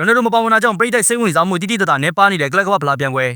ရိုနယ်ဒိုမပါဝင်တာကြောင့်ပရိသတ်စိတ်ဝင်စားမှုတိတိတတ်တာနဲ့ပါနေတဲ့ကလပ်ကမ္ဘာဖလားပြိုင်ပွဲ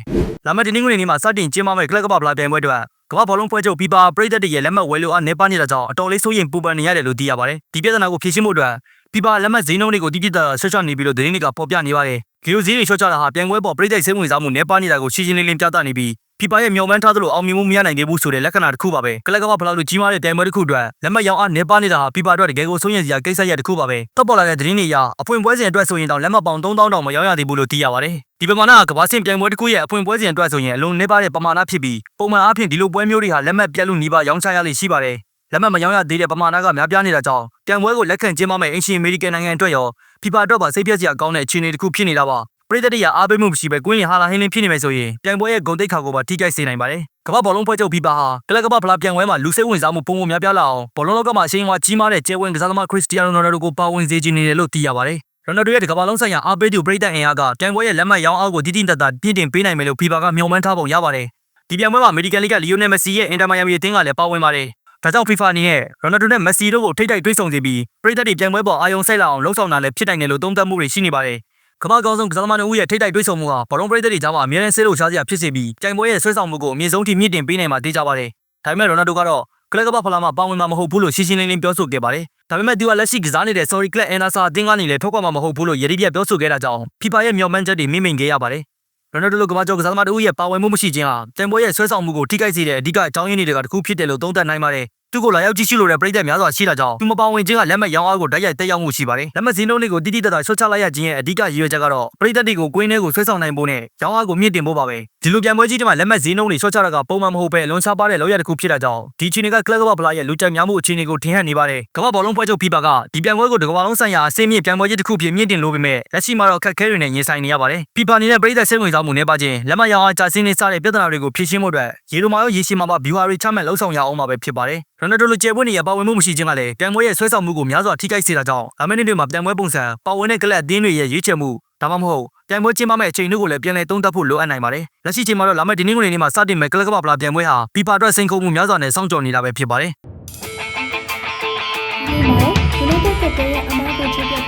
လာမယ့်ဒီနေ့ငွေနေ့မှာစတင်ကျင်းပမယ့်ကလပ်ကမ္ဘာဖလားပြိုင်ပွဲအတွက်ကမ္ဘာဘောလုံးဖွဲ့ချုပ် FIFA ပရိသတ်တွေရဲ့လက်မှတ်ဝယ်လို့အားနေပါနေတာကြောင့်အတော်လေးစိုးရိမ်ပူပန်နေရတယ်လို့သိရပါတယ်ဒီပြဿနာကိုဖြေရှင်းဖို့အတွက် FIFA လက်မှတ်ဈေးနှုန်းတွေကိုတိတိတတ်တာဆွတ်ချနေပြီလို့သတင်းတွေကပေါ်ပြနေပါတယ်ဂီယိုဈေးတွေဆွတ်ချတာဟာပြိုင်ပွဲပေါ်ပရိသတ်စိတ်ဝင်စားမှုနေပါနေတာကိုရှင်းရှင်းလင်းလင်းပြသနေပြီး FIFA ရဲ့မျှော်မှန်းထားသလိုအောင်မြင်မှုမရနိုင်သေးဘူးဆိုတဲ့လက္ခဏာတစ်ခုပါပဲကလပ်ကမ္ဘာဖလားလို့ကြီးမားတဲ့ပြိုင်ပွဲတစ်ခုအတွက်လက်မှတ်ရောင်းအားနေပါနေတာဟာ FIFA အတွက်တကယ်ကိုစိုးရိမ်စရာကိစ္စရပ်တစ်ခုပါပဲတပ်ပေါ်လာတဲ့သတင်းတွေအရအဖွင့်ပွဲစဉ်အတွက်ဆိုရင်တောင်လက်မှတ်ပေါင်3000တောင်မရောင်းရသေးဘူးလို့သိရပါတယ်ဒီပမာဏကကမ္ဘာစင်ပြိုင်ပွဲတစ်ခုရဲ့အဖွင့်ပွဲစဉ်အတွက်ဆိုရင်အလုံးနေပါတဲ့ပမာဏဖြစ်ပြီးပုံမှန်အားဖြင့်ဒီလိုပွဲမျိုးတွေဟာလက်မှတ်ပြတ်လို့နှီးပါရောင်းချရလိမ့်ရှိပါတယ်လက်မှတ်မရောင်းရသေးတဲ့ပမာဏကများပြားနေတာကြောင့်ပြိုင်ပွဲကိုလက်ခံကျင်းပမယ့်အင်ရှင်အမေရိကန်နိုင်ငံအတွက်ရော FIFA အတွက်ပါစိတ်ပြည့်စရာကောင်းတဲ့အခြေအနေတစ်ခုဖြစ်နေတာပါ ပရိသတ်တွေအားပေးမှုမရှိဘဲကွင်းလင်ဟာလာဟင်းလင်းဖြစ်နေမယ်ဆိုရင်ပြိုင်ပွဲရဲ့ဂုဏ်သိက္ခာကိုပါထိခိုက်စေနိုင်ပါတယ်ကမ္ဘာဘောလုံးဖွဲ့ချုပ် FIFA ဟာကလပ်ကမ္ဘာဖလားပြိုင်ပွဲမှာလူစိတ်ဝင်စားမှုပုံပုံများပြားလာအောင်ဘောလုံးလောကမှာအရှိန်အဝါကြီးမားတဲ့ကျဲဝင်းကစားသမားခရစ္စတီယာနိုရိုနယ်ဒိုကိုပါဝင်စေချင်နေတယ်လို့သိရပါတယ်ရိုနယ်ဒိုရဲ့ဒီကမ္ဘာလုံးဆိုင်ရာအားပေးသူပရိသတ်အင်အားကပြိုင်ပွဲရဲ့လက်မှတ်ရောင်းအားကိုတိတိတတ်တာပြည့်တင်ပေးနိုင်မယ်လို့ FIFA ကမျှော်မှန်းထားပုံရပါတယ်ဒီပြိုင်ပွဲမှာအမေရိကန်လိကလီယိုနယ်မက်ဆီရဲ့အင်တာမိုင်ယာမီအသင်းကလည်းပါဝင်ပါတယ်ဒါကြောင့် FIFA အနေနဲ့ရိုနယ်ဒိုနဲ့မက်ဆီတို့ကိုထိတိုက်တွေးဆောင်စေပြီးပရိသတ်တွေပြိုင်ပွဲပေါ်အာရုံစိုက်လာအောင်လှုံ့ဆော်တာလည်းဖြစ်နိုင်တယ်လို့သုံးသပ်မှုတွေရှိနေပါတယ် ကမ္ဘာကောင်းဆုံးကစားသမားတို့ရဲ့ထိတိုက်တွေးဆောင်မှုဟာဘောလုံးပရိသတ်တွေကြားမှာအများနဲ့ဆေးလို့ရှားစရာဖြစ်စေပြီးပြိုင်ပွဲရဲ့ဆွဲဆောင်မှုကိုအမြင့်ဆုံးထိမြင့်တင်ပေးနိုင်မှာသိကြပါတယ်ဒါပေမဲ့ရိုနယ်ဒိုကတော့ကလပ်ကမ္ဘာဖလားမှာပါဝင်မှာမဟုတ်ဘူးလို့ရှင်းရှင်းလင်းလင်းပြောဆိုခဲ့ပါတယ်ဒါပေမဲ့သူကလက်ရှိကစားနေတဲ့ Sorry Club Enasa အသင်းကနေလည်းထုတ်ကွက်မှာမဟုတ်ဘူးလို့ယတိပြတ်ပြောဆိုခဲ့တာကြောင့် FIFA ရဲ့မျှော်မှန်းချက်တွေမိမ့်မိန်ခဲ့ရပါတယ်ရိုနယ်ဒိုလိုကမ္ဘာကျော်ကစားသမားတို့ရဲ့ပါဝင်မှုမရှိခြင်းဟာတန်ပွဲရဲ့ဆွဲဆောင်မှုကိုထိခိုက်စေတဲ့အဓိကအကြောင်းရင်းတွေကတစ်ခုဖြစ်တယ်လို့သုံးသပ်နိုင်ပါတယ် သူ့ကိုလာရောက်ကြည့်ရှုလို့တဲ့ပြည်သက်များစွာရှိတာကြောင့်သူမပါဝင်ခြင်းကလက်မှတ်ရောင်းအားကိုတိုက်ရိုက်တက်ရောက်မှုရှိပါတယ်လက်မှတ်စည်းနှုန်းတွေကိုတိတိတတ်တာဆွတ်ချလိုက်ရခြင်းရဲ့အဓိကရည်ရွယ်ချက်ကတော့ပြည်သက်တွေကိုကွင်းထဲကိုဆွဲဆောင်နိုင်ဖို့နဲ့ရောင်းအားကိုမြင့်တင်ဖို့ပါပဲဒီလိုပြန်ပွဲကြီးတွေမှာလက်မှတ်စည်းနှုန်းတွေဆွတ်ချတာကပုံမှန်မဟုတ်ပဲအလွန်ရှားပါတဲ့လောက်ရတစ်ခုဖြစ်တာကြောင့်ဒီချီနေကကလပ်ကမ္ဘာဖလားရဲ့လူကြိုက်များမှုအခြေအနေကိုထင်ဟပ်နေပါတယ်ကမ္ဘာဘောလုံးဖွဲ့ချုပ် FIFA ကဒီပြန်ပွဲကိုတကမ္ဘာလုံးဆိုင်ရာအစိမ့်မြင့်ပြန်ပွဲကြီးတစ်ခုဖြစ်မြင့်တင်လို့ပေမဲ့လက်ရှိမှာတော့ခက်ခဲတွေနဲ့ရင်ဆိုင်နေရပါတယ် FIFA အနေနဲ့ပြည်သက်စိတ်ဝင်စားမှုနေပါခြင်းလက်မှတ်ရောင်းအားကျဆင်းနေစတဲ့ပြဿနာတွေကိုဖြေရှင်းဖို့အတွက်ရေလိုမာရောရေရှည်မှာပါ viewer တွေချမှတ်လှုပ်ဆောင်ရအောင်မှာပဲဖြစ်ပါတယ်ရိုနယ်ဒိုလိုကျဲပွဲနေရပါဝင်မှုမရှိခြင်းကလည်းပြန်ပွဲရဲ့ဆွဲဆောင်မှုကိုများစွာထိခိုက်စေတာကြောင့်အမင်းတွေမှာပြန်ပွဲပုံစံပါဝင်တဲ့ကလပ်အသင်းတွေရဲ့ရွေးချယ်မှုဒါမှမဟုတ်ပြန်ပွဲကျင်းပမယ့်အချိန်တို့ကိုလည်းပြန်လည်သုံးသပ်ဖို့လိုအပ်နိုင်ပါတယ်လက်ရှိချိန်မှာတော့လာမယ့်ဒီနေ့ကုန်နေ့မှာစတင်မဲ့ကလပ်ကမ္ဘာဖလားပြန်ပွဲဟာ FIFA အတွက်စိန်ခေါ်မှုများစွာနဲ့စောင့်ကြော်နေတာပဲဖြစ်ပါတယ်ဒီမှာ United ကတဲ့ရဲ့အမားကိုချစ်